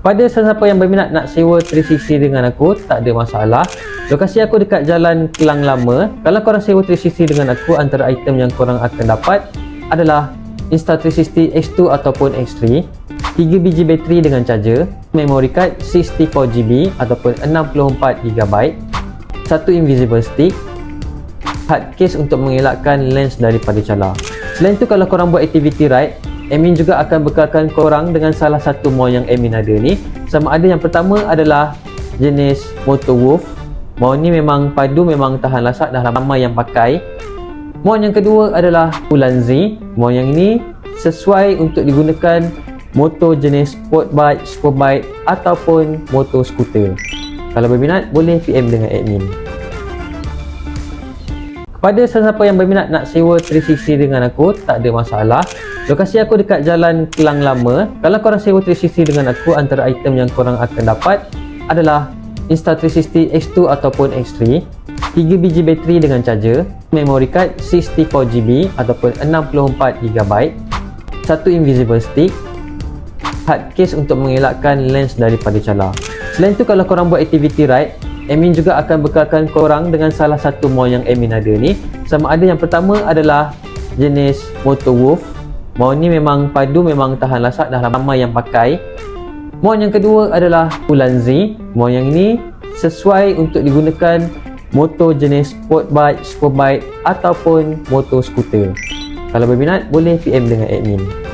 Kepada sesiapa yang berminat nak sewa 360 dengan aku, tak ada masalah. Lokasi aku dekat Jalan Kelang Lama. Kalau korang sewa 360 dengan aku, antara item yang korang akan dapat adalah Insta360 X2 ataupun X3, 3 biji bateri dengan charger, memory card 64GB ataupun 64GB, satu invisible stick, hard case untuk mengelakkan lens daripada calar. Selain tu kalau korang buat activity ride, admin juga akan bekalkan korang dengan salah satu mall yang admin ada ni. Sama ada yang pertama adalah jenis Motor Wolf. Mall ni memang padu, memang tahan lasak dah lama yang pakai. Mall yang kedua adalah Ulanzi. Mall yang ini sesuai untuk digunakan motor jenis sport bike, super bike ataupun motor skuter. Kalau berminat, boleh PM dengan admin. Kepada sesiapa yang berminat nak sewa 360 dengan aku, tak ada masalah. Lokasi aku dekat Jalan Kelang Lama. Kalau korang sewa 360 dengan aku, antara item yang korang akan dapat adalah Insta360 X2 ataupun X3, 3 biji bateri dengan charger, memory card 64GB ataupun 64GB, satu invisible stick, hard case untuk mengelakkan lens daripada calar. Selain tu kalau korang buat activity ride, admin juga akan bekalkan korang dengan salah satu mall yang admin ada ni. Sama ada yang pertama adalah jenis Motor Wolf. Mall ni memang padu, memang tahan lasak dah lama yang pakai. Mall yang kedua adalah Ulanzi. Mall yang ini sesuai untuk digunakan motor jenis sport bike, super bike ataupun motor skuter. Kalau berminat, boleh PM dengan admin.